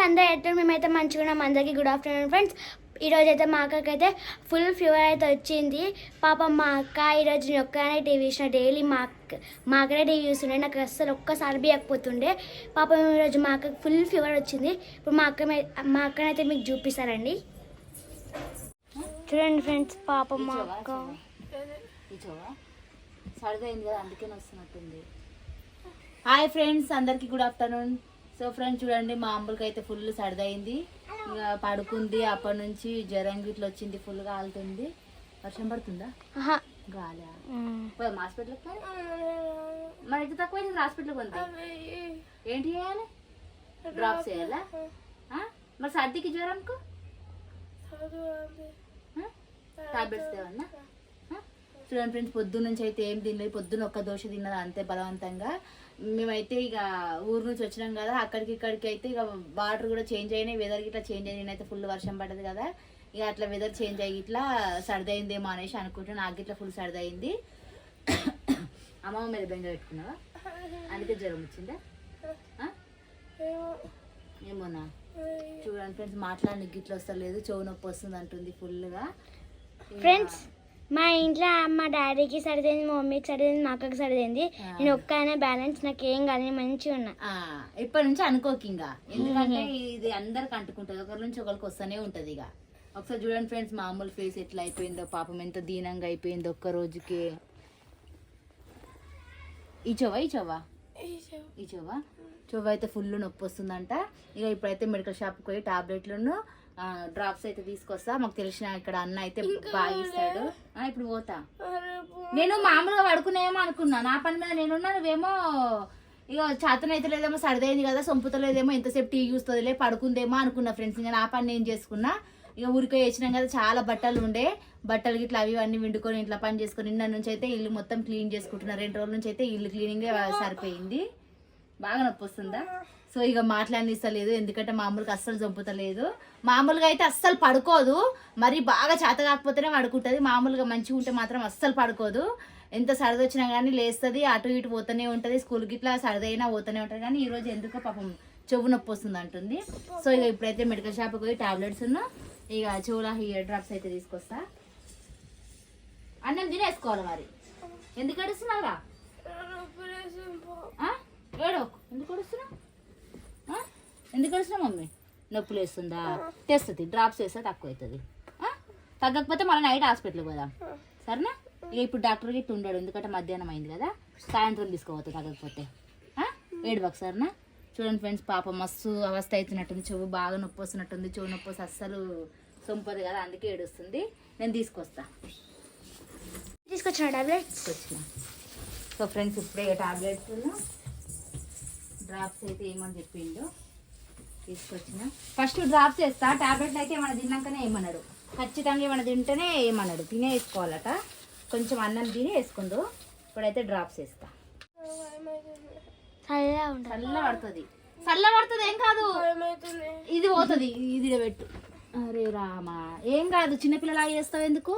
Friends అందరూ అయితే మేమైతే మంచిగా ఉన్నాం అందరికీ గుడ్ ఆఫ్టర్నూన్ ఫ్రెండ్స్ ఈరోజు అయితే మా అక్కకైతే ఫుల్ ఫీవర్ అయితే వచ్చింది. పాపం మా అక్క ఈరోజు నేను ఒక్కనే టీవీ చూసిన. డైలీ మా అక్క మా అక్కనే టీవీ చూస్తుండే. నాకు అస్సలు ఒక్కసారి బియ్యకపోతుండే పాపం ఈరోజు మా అక్కకి ఫుల్ ఫీవర్ వచ్చింది. ఇప్పుడు మా అక్క మా అక్కనైతే మీకు చూపిస్తారండి చూడండి ఫ్రెండ్స్ పాపం మా అక్క. కూర్చోవా కదా అందుకే వస్తున్నట్టుంది. హాయ్ ఫ్రెండ్స్ అందరికీ గుడ్ ఆఫ్టర్నూన్ సో ఫ్రెండ్స్ చూడండి మా అమ్మలకి అయితే ఫుల్ సరదైంది. ఇంకా పడుకుంది అప్పటి నుంచి జ్వరం గిట్ల వచ్చింది ఫుల్ కాలుతుంది వర్షం పడుతుందా. గాలి హాస్పిటల్కి మరి ఎంత తక్కువ హాస్పిటల్కి ఉంది ఏంటి చేయాలి? డ్రాప్స్ చేయాలా? మరి సర్దికి జ్వరంకు? టాబ్లెట్స్ తేవన్నా? చూడండి ఫ్రెండ్స్ పొద్దున్న నుంచి అయితే ఏం తినలేదు. పొద్దున్న ఒక్క దోశ తిన్నది అంతే బలవంతంగా. మేమైతే ఇక ఊరు నుంచి వచ్చినాం కదా అక్కడికి ఇక్కడికి అయితే ఇక వాటర్ కూడా చేంజ్ అయినాయి వెదర్ ఇట్లా చేంజ్ అయినాయి అయితే ఫుల్ వర్షం పడ్డది కదా ఇక అట్లా వెదర్ చేంజ్ అయ్యి ఇట్లా సర్దయిందేమో అనేసి అనుకుంటున్నా. నాకు ఇట్లా ఫుల్ సర్దయింది అమ్మమ్మ మీద బెంగ పెట్టుకున్నావా? అందుకే జ్వరం వచ్చిందా? ఏమోనా? చూడండి ఫ్రెండ్స్ మాట్లాడడానికి గిట్ల వస్తలేదు చెవు నొప్పి వస్తుంది అంటుంది ఫుల్గా ఫ్రెండ్స్ మా ఇంట్లో మా డాడీకి సరిదైంది మా మమ్మీకి సరిదైంది మా అక్కకి సరిదైంది నేను ఒక్కనే బ్యాలెన్స్ నాకు ఏం కాదు నేను మంచిగా ఉన్నా. ఆ, ఇప్పటి నుంచి అనుకోకి ఇంకా ఎందుకంటే ఇది అందరికి అంటుకుంటది. ఒకరి నుంచి ఒకరికి వస్తూనే ఉంటది ఇక. ఒకసారి చూడండి ఫ్రెండ్స్ మామూలు ఫేస్ ఎట్లా అయిపోయిందో పాపం ఎంత దీనంగా అయిపోయిందో ఒక్క రోజుకి. ఈ చెవా ఈ చెవా ఈ చెవా చెవ్వ అయితే ఫుల్ నొప్పి వస్తుందంట. ఇక ఇప్పుడైతే మెడికల్ షాప్కి పోయి టాబ్లెట్లను డ్రాప్స్ అయితే తీసుకొస్తా. మాకు తెలిసిన ఇక్కడ అన్న అయితే బాగా ఇస్తాడు. ఇప్పుడు పోతా. నేను మామూలుగా పడుకునేమో అనుకున్నా. నా పని మీద నేనున్నా నువ్వేమో ఇక చేతన అయితే లేదేమో సరిదైంది కదా సొంపుతలేదేమో ఎంతసేపు టీ చూస్తుందిలే పడుకుందేమో అనుకున్నా ఫ్రెండ్స్ ఇంకా నా పని నేను చేసుకున్నా. ఇక ఊరికే వేసినాం కదా చాలా బట్టలు ఉండే. బట్టలు గిట్లా అవి అన్ని వండుకొని ఇంట్లో పని చేసుకొని నిన్న నుంచి అయితే ఇల్లు మొత్తం క్లీన్ చేసుకుంటున్నా. రెండు రోజుల నుంచి అయితే ఇల్లు క్లీనింగ్ సరిపోయింది. బాగా నొప్పి వస్తుందా సో ఇక మాట్లాడిస్తలేదు ఎందుకంటే మామూలుగా అస్సలు చంపుతలేదు. మామూలుగా అయితే అస్సలు పడుకోదు. మరి బాగా చేత కాకపోతేనే పడుకుంటుంది. మామూలుగా మంచిగా ఉంటే మాత్రం అస్సలు పడుకోదు. ఎంత సరదా వచ్చినా కానీ లేస్తుంది అటు ఇటు పోతూనే ఉంటుంది. స్కూల్కి ఇట్లా సరదైనా పోతూనే ఉంటుంది. కానీ ఈరోజు ఎందుకో పాపం చెవు నొప్పి వస్తుంది అంటుంది. సో ఇక ఇప్పుడైతే మెడికల్ షాప్కి పోయి టాబ్లెట్స్ ఇక చెవుల ఇయర్ డ్రాప్స్ అయితే తీసుకొస్తా. అన్నం తినేసుకోవాలి మరి. ఎందుకు అడుస్తున్నావురా ఆ? ఏడోకు ఎందుకు అడుస్తున్నావు ఆ? ఎందుకు మమ్మీ? నొప్పులు వేస్తుందా? తెస్తుంది డ్రాప్స్ వేస్తే తక్కువ అవుతుంది? తగ్గకపోతే మళ్ళీ నైట్ హాస్పిటల్కి పోదాం. సరేనా? ఇక ఇప్పుడు డాక్టర్ గిట్ట ఉండడు ఎందుకంటే మధ్యాహ్నం అయింది కదా. సాయంత్రం తీసుకోపోతుంది తగ్గకపోతే. ఆ? ఏడుబాకు సరేనా? చూడండి ఫ్రెండ్స్ పాప మస్తు అవస్థ అవుతున్నట్టుంది చెవు బాగా నొప్పి వస్తున్నట్టుంది. చెవు నొప్పి వస్తే అస్సలు సొంపదు కదా అందుకే ఏడుస్తుంది. నేను తీసుకొస్తా. తీసుకొచ్చిన టాబ్లెట్ తీసుకొచ్చిన. సో ఫ్రెండ్స్ ఇప్పుడే టాబ్లెట్స్ డ్రాప్స్ అయితే ఏమని చెప్పిండు తీసుకొచ్చిన. ఫస్ట్ డ్రాప్స్ వేస్తా టాబ్లెట్లు అయితే ఏమైనా తిన్నాకనే ఏమన్నాడు ఖచ్చితంగా ఏమైనా తింటేనే ఏమన్నాడు తినే వేసుకోవాలట. కొంచెం అన్నం తిని వేసుకుందు ఇప్పుడైతే డ్రాప్స్ వేస్తా చల్ల పడుతుంది చల్ల పడుతుంది ఏం కాదు. ఇది పోతుంది ఇది పెట్టు అరే రామా ఏం కాదు చిన్నపిల్లలా చేస్తావు ఎందుకు?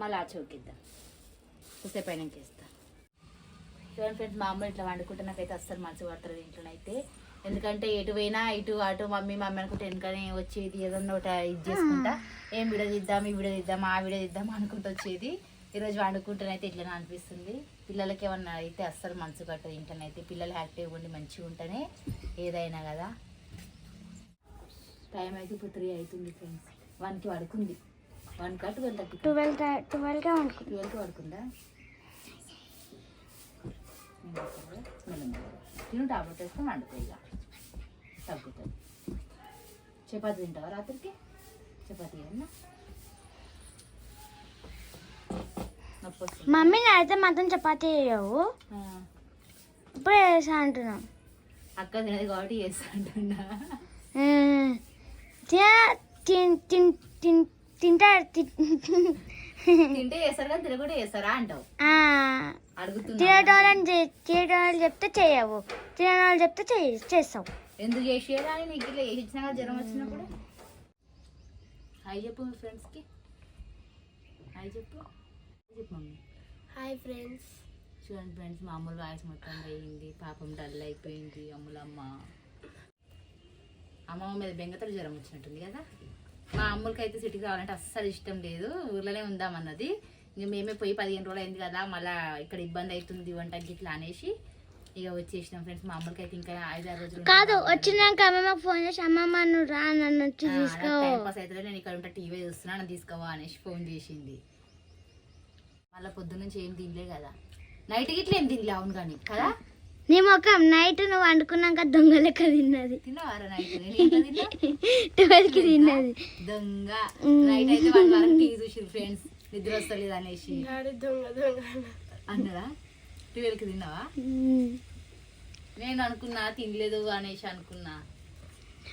మళ్ళీ ఆ చౌకిద్దాం. కొద్దిసేపు అయినాక వేస్తా చూడండి ఫ్రెండ్స్ మా అమ్మ ఇట్లా వండుకుంటే నాకైతే అస్సలు మంచిగా పడతారు ఇంట్లోనైతే అయితే. ఎందుకంటే ఎటు పోయినా ఇటు అటు మమ్మీ మమ్మీ అనుకుంటే వెనకనే వచ్చేది ఏదన్నా ఒకటి ఇది చేసుకుంటా. ఏం వీడియో తీద్దాం ఈ వీడియో తీద్దాం ఆ వీడియో తీద్దాం అనుకుంటూ వచ్చేది. ఈరోజు వండుకుంటేనైతే ఇట్లనే అనిపిస్తుంది. పిల్లలకి ఏమన్నా అయితే అస్సలు మనసు కట్టదు ఇంట్లోనైతే పిల్లలు యాక్టివ్గా ఉండి మంచిగా ఉంటేనే ఏదైనా కదా. టైం అయితే ఇప్పుడు త్రీ అవుతుంది ఫ్రెండ్స్. వన్కి పడుకుంది. One cut twelve thirty twelve ట్వెల్వ్గా అనుకుంటా ట్వెల్వ్కి పడుకుందా? తిను టాబ్లెట్ వేసుకొని ఇక. తగ్గుతుంది. చపాతి తింటావా రాత్రికి? చపాతి మమ్మీ అయితే మాత్రం చపాతీ చేయవు. ఆ, ఇప్పుడే చేసా అంటున్నాం అక్క తినది కాబట్టి చేస్తా అంటున్నా. ఉమ్, తిన- తిన్- తిన్- తిన్- తింటా తింటే చేస్తారు కానీ తినకుండా చేస్తారా అంటావు? ఆ, అడుగుతున్నా. తినేటోళ్ళని తినేటోళ్ళు చెప్తే చేయవు. తినే వాళ్ళు చెప్తే చేయి చేస్తావు. ఎందుకు చేసేయాలి అని నీకు ఇట్లా చేసి కదా జ్వరం వచ్చినప్పుడు? హాయ్ చెప్పు మీ ఫ్రెండ్స్కి. హాయ్ చెప్పు. హాయ్ చెప్పు మమ్మీ. Hi friends. చూడండి ఫ్రెండ్స్ మా అమ్ముల వాయిస్ మొత్తం పోయింది. పాపం డల్ అయిపోయింది అమ్ములమ్మ. అమ్మమ్మ మీద బెంగతలు జ్వరం వచ్చినట్టుంది కదా? మా అమ్ములకి అయితే సిటీకి రావాలంటే అస్సలు ఇష్టం లేదు. ఊర్లోనే ఉందామన్నది ఇంక మేమే పోయి పదిహేను రోజులు అయింది కదా మళ్ళీ ఇక్కడ ఇబ్బంది అవుతుంది వంటకి ఇట్లా అనేసి ఇక వచ్చేసినాం ఫ్రెండ్స్. మా అమ్మలకి అయితే ఇంకా ఐదారు రోజులు కాదు వచ్చినాక అమ్మమ్మకి ఫోన్ చేసి అమ్మమ్మ నువ్వు రా నన్ను వచ్చి తీసుకో. అయితే నేను ఇక్కడ ఉంటే టీవీ చూస్తున్నా నన్ను తీసుకోవా అనేసి ఫోన్ చేసింది. మళ్ళీ పొద్దున్న నుంచి ఏం తినలే కదా. నైట్ గిట్ల ఏం తినలే అవును కానీ కదా? నీ మొక్కం నైట్ నువ్వు వండుకున్నాక దొంగ లెక్క తిన్నది. ట్వెల్వ్కి తిన్నది. దొంగ. నైట్ అయితే వాళ్ళ వరకు టీవీ చూసి ఫ్రెండ్స్. నిద్ర వస్తలేదు అనేసి. అన్నదా? ట్వెల్వ్కి తిన్నావా? మ్మ్. నేను అనుకున్నా తినలేదు అనేసి అనుకున్నా.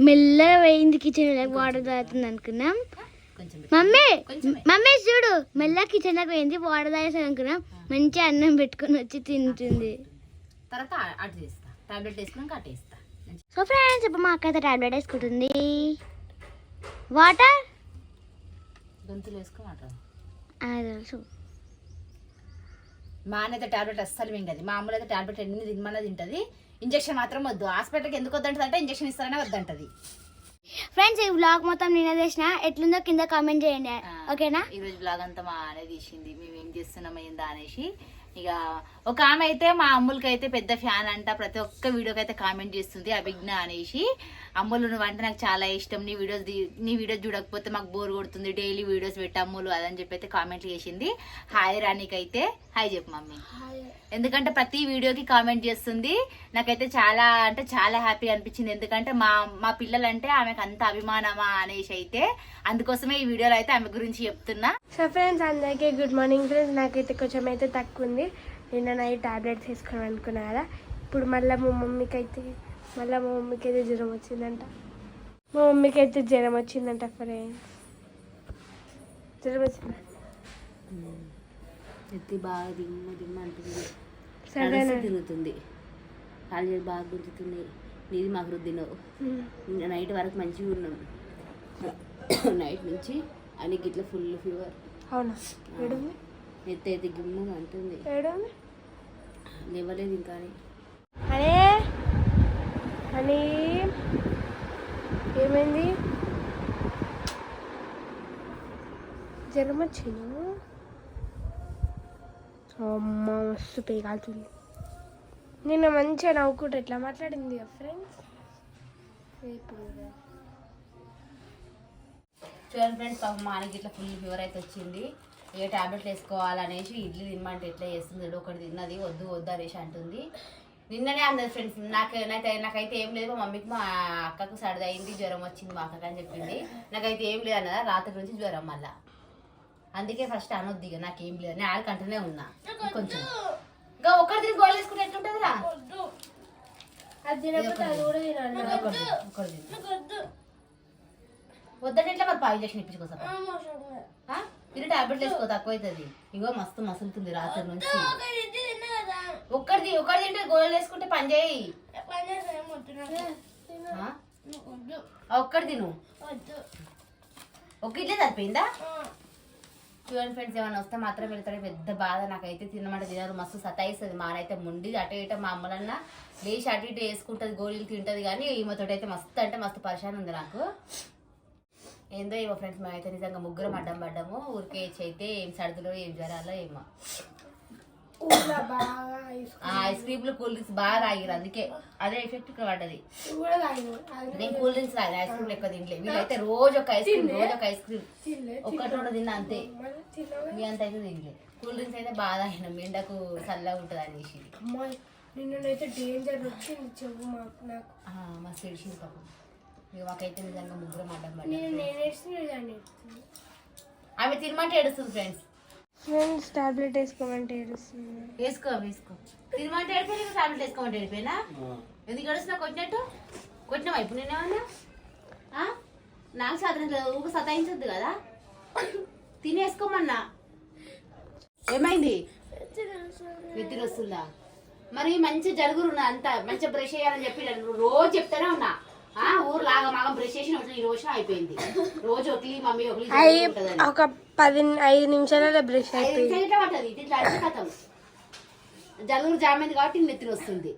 మెల్లగా పోయింది కిచెన్ వాటర్ తాగుతుంది అనుకున్నాం. మమ్మీ. మమ్మీ చూడు మెల్లగా కిచెన్ పోయింది వాటర్ అనుకున్నాం. మంచి అన్నం పెట్టుకొని వచ్చి తింటుంది. తర్వాత అటు చేస్తా. టాబ్లెట్ వేసుకున్నాక అటు వేస్తా. సో ఫ్రెండ్స్ ఇప్పుడు మా అక్క అయితే టాబ్లెట్ వేసుకుంటుంది. వాటర్ గొంతులు వేసుకోమాట అది తెలుసు మా అన్న అయితే టాబ్లెట్ అస్సలు మింగది మా అమ్మలో అయితే టాబ్లెట్ ఎన్ని తినమన్నా తింటది. ఇంజక్షన్ మాత్రం వద్దు. హాస్పిటల్కి ఎందుకు వద్దంటది అంటే ఇంజక్షన్ ఇస్తారనే వద్దంటది. ఫ్రెండ్స్ ఈ వ్లాగ్ మొత్తం నేనే చేసిన. ఎట్లుందో కింద కామెంట్ చేయండి. ఓకేనా ఈ రోజు బ్లాగ్ అంతా మా అనే తీసింది. మేము ఏం చేస్తున్నాం ఏందా అనేసి. ఇక ఒక ఆమె అయితే మా అమ్ములకి అయితే పెద్ద ఫ్యాన్ అంట. ప్రతి ఒక్క వీడియోకి అయితే కామెంట్ చేస్తుంది అభిజ్ఞ అనేసి. అమ్ములు నువ్వు అంటే నాకు చాలా ఇష్టం. నీ వీడియోస్ నీ వీడియోస్ చూడకపోతే మాకు బోర్ కొడుతుంది. డైలీ వీడియోస్ పెట్టి అమ్ములు అదని చెప్పి అయితే కామెంట్లు చేసింది. హాయ్ రాణికైతే. హాయ్ చెప్పు మమ్మీ. ఎందుకంటే ప్రతి వీడియోకి కామెంట్ చేస్తుంది. నాకైతే చాలా అంటే చాలా హ్యాపీ అనిపించింది. ఎందుకంటే మా మా పిల్లలంటే ఆమెకు అంత అభిమానమా అనేసి అయితే అందుకోసమే ఈ వీడియోలో అయితే ఆమె గురించి చెప్తున్నా. సో ఫ్రెండ్స్ అందరికీ గుడ్ మార్నింగ్ ఫ్రెండ్స్ నాకైతే కొంచెం అయితే తక్కువ ఉంది. నిన్న నైట్ టాబ్లెట్స్ వేసుకుని అనుకున్నా కదా ఇప్పుడు మళ్ళీ మా మమ్మీకి అయితే మళ్ళీ మా మమ్మీకి అయితే జ్వరం వచ్చిందంట. మా మమ్మీకి అయితే జ్వరం వచ్చిందంట ఫ్రెండ్స్ జ్వరం వచ్చింది? ఎత్తి బాగా దిమ్మ దిమ్మ అంటుంది. నడుస్తూ తిరుగుతుంది. కాళ్ళు బాగా గుర్తుతుంది నీది మాకు రుద్దినవు నైట్ వరకు మంచిగా ఉన్నాం. నైట్ నుంచి అని గిట్ల ఫుల్ ఫీవర్. అవునా? ఎత్తి అయితే గిమ్మ అంటుంది. లేవలేదు ఇంకా అని ఏమైంది? జ్వరం వచ్చింది అమ్మ మస్తు పేగాలుతుంది. నిన్న మంచిగా నవ్వుకుంటూ ఎట్లా మాట్లాడింది ఫ్రెండ్స్ చూడండి ఫ్రెండ్స్ పాపం మా ఆయనకి ఇట్లా ఫుల్ ఫీవర్ అయితే వచ్చింది. ఏ టాబ్లెట్లు వేసుకోవాలనేసి ఇడ్లీ తినమంటే ఎట్లా చేస్తుంది? ఒకటి తిన్నది వద్దు వద్దు అనేసి అంటుంది. నిన్ననే అన్నది ఫ్రెండ్స్ నాకు నాకైతే నాకైతే ఏం లేదు మా మమ్మీకి మా అక్కకు సర్ది అయింది జ్వరం వచ్చింది మా అక్కకి అని చెప్పింది. నాకైతే ఏం లేదు అన్నదా రాత్రి నుంచి జ్వరం మళ్ళా. అందుకే ఫస్ట్ అనొద్దు ఇక నాకేం లేదు నేను ఆడకంటూనే ఉన్నా. కొంచెం ఇంకా ఒక్కటి తిరిగి గోళ్ళు వేసుకుంటే ఎట్లుంటుంది రా అది తినకపోతే అది కూడా తినాలి ఒకటి ఒకటి తిను. వద్దంటే ఎట్లా మరి పావు ఇంజక్షన్ ఇప్పించుకోసా మీరు టాబ్లెట్ వేసుకో తక్కువ అవుతుంది ఇగో మస్తు మసులుతుంది రాత్రి నుంచి. ఒక్కడిది ఒక్కడి తింటే గోళలు వేసుకుంటే పని చేయి. ఒక్కడి తిను. ఒక ఇడ్లే సరిపోయిందా? చూడండి ఫ్రెండ్స్ ఏమైనా వస్తే మాత్రం వెళ్తాడు. పెద్ద బాధ నాకైతే తినమంటే తినదు మస్తు సతాయిస్తుంది. మానైతే ముండి అటు ఇటు మా అమ్మలన్న లేచి అటు ఇటు వేసుకుంటుంది గోళీలు తింటది కానీ ఈమెతో అయితే మస్తు అంటే మస్తు పరిశాన్ ఉంది నాకు. ఏందో ఏమో ఫ్రెండ్స్ మేమైతే నిజంగా ముగ్గురం అడ్డం పడ్డాము. ఊరికే అయితే ఏం సర్దులో ఏం జ్వరాలో ఏమో. ఐస్ క్రీమ్లు కూల్ డ్రింక్స్ బాగా తాగిరు అందుకే అదే ఎఫెక్ట్ పడ్డది. నేను కూల్ డ్రింక్స్ తాగి ఐస్ క్రీమ్ ఎక్కువ తినలే. వీళ్ళైతే రోజు ఒక ఐస్ క్రీమ్ రోజు ఒక ఐస్ క్రీమ్. ఒక్కటి రెండు తిన్నా అంతే. మీ అంత అయితే తినలే. కూల్ డ్రింక్స్ అయితే బాగా తాగినాం. ఎండకు చల్లగా ఉంటుంది అనేసి డేంజర్ వచ్చింది చెప్పు మాకు నాకు. మస్తు ఏడిచింది పాపం. మాకైతే నిజంగా ముగ్గురం అడ్డం నేను ఆమె తినమంటే ఏడుస్తుంది ఫ్రెండ్స్ ఫ్రెండ్స్ టాబ్లెట్ వేసుకోమంటే ఏడుస్తుంది. వేసుకో వేసుకో. తినమంటే ఏడిపోయి టాబ్లెట్ వేసుకోమంటే ఏడిపోయినా ఎందుకు ఏడుస్తున్నా? కొట్టినట్టు? కొట్టినావా ఇప్పుడు నేనేమన్నా ఆ? నాకు సాధారణ లేదు ఊరు సతాయించొద్దు కదా? తినేసుకోమన్నా. ఏమైంది? వస్తుందా మరి మంచి జరుగురు అంత మంచిగా బ్రష్ చేయాలని చెప్పి రోజు చెప్తానే ఉన్నా. ఊరు లాగా మాగం బ్రష్ చేసిన ఈ రోజు అయిపోయింది. రోజు ఒకటి మమ్మీ ఒకటి ఒక పది ఐదు నిమిషాలలో బ్రష్ అయిపోయింది. పట్టదు కథం. జలుబు జామైంది కాబట్టి నెత్తిన వస్తుంది.